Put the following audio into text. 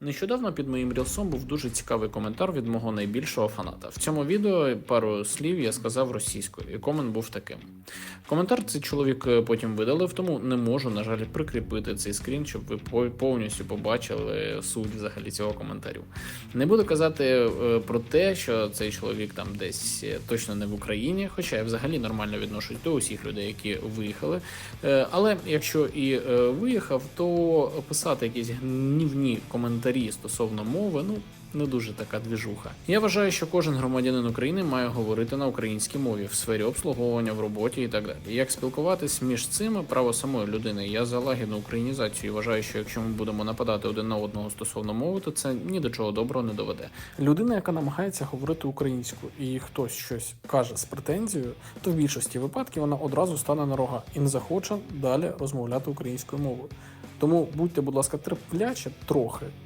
Нещодавно під моїм рілсом був дуже цікавий коментар від мого найбільшого фаната. В цьому відео пару слів я сказав російською, і комент був таким. Коментар цей чоловік е, потім видалив, тому не можу, на жаль, прикріпити цей скрін, щоб ви повністю побачили суть взагалі цього коментарю. Не буду казати е, про те, що цей чоловік там десь е, точно не в Україні, хоча я взагалі нормально відношусь до усіх людей, які виїхали. Але якщо і виїхав, то писати якісь гнівні коментарі стосовно мови, ну. Не дуже така двіжуха. Я вважаю, що кожен громадянин України має говорити на українській мові в сфері обслуговування, в роботі і так далі. Як спілкуватись між цими право самої людини. Я за лагідну українізацію і вважаю, що якщо ми будемо нападати один на одного стосовно мови, то це ні до чого доброго не доведе. Людина, яка намагається говорити українською, і хтось щось каже з претензією, то в більшості випадків вона одразу стане на рога і не захоче далі розмовляти українською мовою. Тому будьте, будь ласка, терплячі трохи